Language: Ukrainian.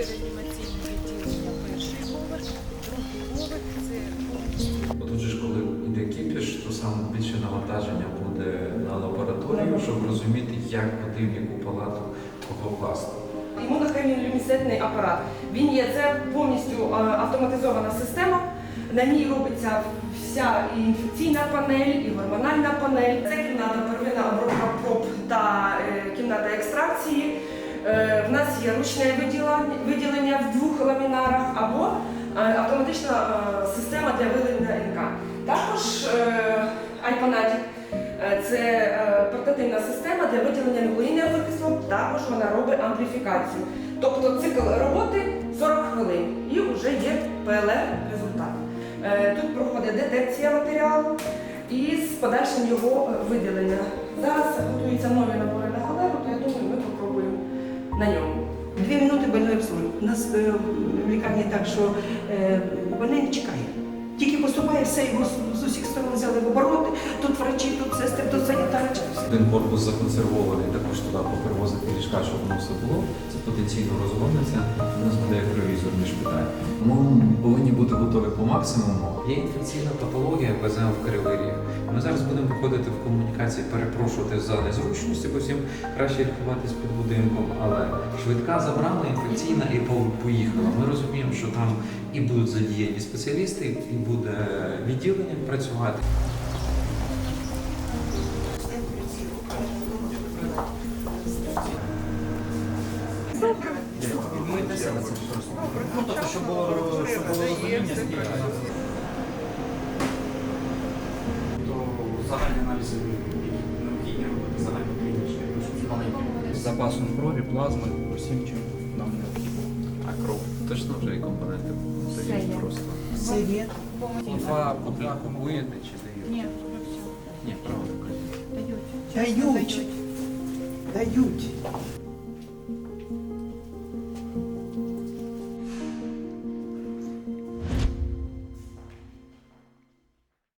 Це реанімаційне відділення перший поверх, другий це повністю. Тут же коли йде кіпіш, то саме більше навантаження буде на лабораторію, щоб розуміти, як куди в яку палату кого власти. Імунохеміолюмісетний апарат. Він є це повністю е, автоматизована система. На ній робиться вся і інфекційна панель, і гормональна панель. Це кімната первинна обробка проб та е, кімната екстракції. Е, В нас є ручне виділення, виділення в двох ламінарах або е, автоматична е, система для вилення НК. Також Е, Це портативна система для виділення нуклеїнного кислот, також вона робить ампліфікацію. Тобто цикл роботи 40 хвилин і вже є ПЛР результат. Е, Тут проходить детекція матеріалу і з подальшим його виділення. Зараз готуються нові нас е, в лікарні так, що е, больний не чекає. Тільки поступає все, його з- усіх сторон взяли в обороти. Тут врачі, тут сестри, тут санітари. Один корпус законсервований, також туди поперевозити ліжка, щоб воно все було. Це потенційно розгорнеться. У нас буде як провізорний шпиталь. Тому ми повинні бути готові по максимуму. Є інфекційна патологія, веземо в Кривий Ріг. Ми зараз будемо виходити в комунікації, перепрошувати за незручності, бо всім краще лікуватись під будинком. Але швидка забрала, інфекційна і поїхала. Ми розуміємо, що там і будуть задіяні спеціалісти, і буде відділення працювати. Ну, тобто, щоб було, щоб було розуміння, скільки у нас. То загальні аналізи, необхідні робити, загальні клінічні, ну, щоб маленькі. З запасом крові, плазми, усім чим нам необхідно. А кров точно вже і компоненти дають просто. Все є. Два купуєте чи дають? Ні, вже все. Ні, правда. Дають. Дають. Дають.